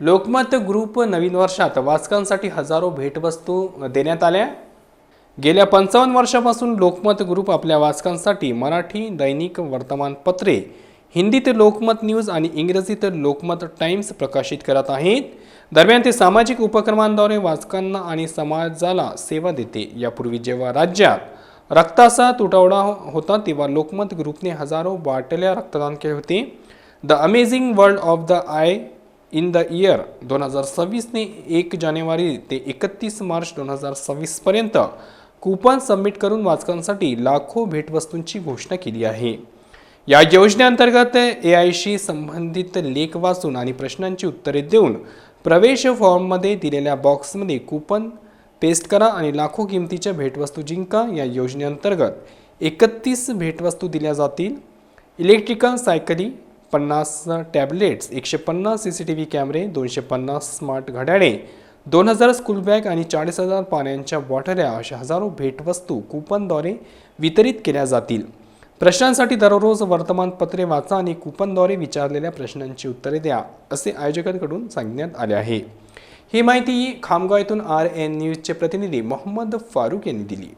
Lokmat group नवीन वर्षात वाचकांसाठी हजारो भेटवस्तू देण्यात आल्या. गेल्या पंचावन्न वर्षापासून लोकमत ग्रुप आपल्या वाचकांसाठी मराठी दैनिक वर्तमानपत्रे हिंदीत लोकमत न्यूज आणि इंग्रजीत लोकमत टाइम्स प्रकाशित करत आहेत. दरम्यान ते सामाजिक उपक्रमांद्वारे वाचकांना आणि समाजाला सेवा देते. यापूर्वी जेव्हा राज्यात रक्ताचा तुटवडा होता तेव्हा लोकमत ग्रुपने हजारो बाटल्या रक्तदान केले होते the amazing world of the eye in the year दोन हजार सव्वीसने एक जानेवारी ते एकतीस मार्च दोन हजार सव्वीसपर्यंत कुपन सबमिट करून वाचकांसाठी लाखो भेटवस्तूंची घोषणा केली आहे. या योजनेअंतर्गत ए आयशी संबंधित लेख वाचून आणि प्रश्नांची उत्तरे देऊन प्रवेश फॉर्ममध्ये दिलेल्या बॉक्समध्ये कुपन पेस्ट करा आणि लाखो किमतीच्या भेटवस्तू जिंका. या योजनेअंतर्गत एकतीस भेटवस्तू दिल्या जातील. इलेक्ट्रिकल सायकली पन्नास टॅबलेट्स एकशे पन्नास सी सी टी व्ही कॅमेरे दोनशे पन्नास स्मार्ट घड्याळे दोन हजार स्कूल बॅग आणि चाळीस हजार पाण्याच्या बॉटल्या अशा हजारो भेटवस्तू कूपनद्वारे वितरित केल्या जातील. प्रश्नांसाठी दररोज वर्तमानपत्रे वाचा आणि कुपनद्वारे विचारलेल्या प्रश्नांची उत्तरे द्या असे आयोजकांकडून सांगण्यात आले आहे. ही माहिती खामगाव येथून आर एन न्यूजचे प्रतिनिधी मोहम्मद फारूक यांनी दिली.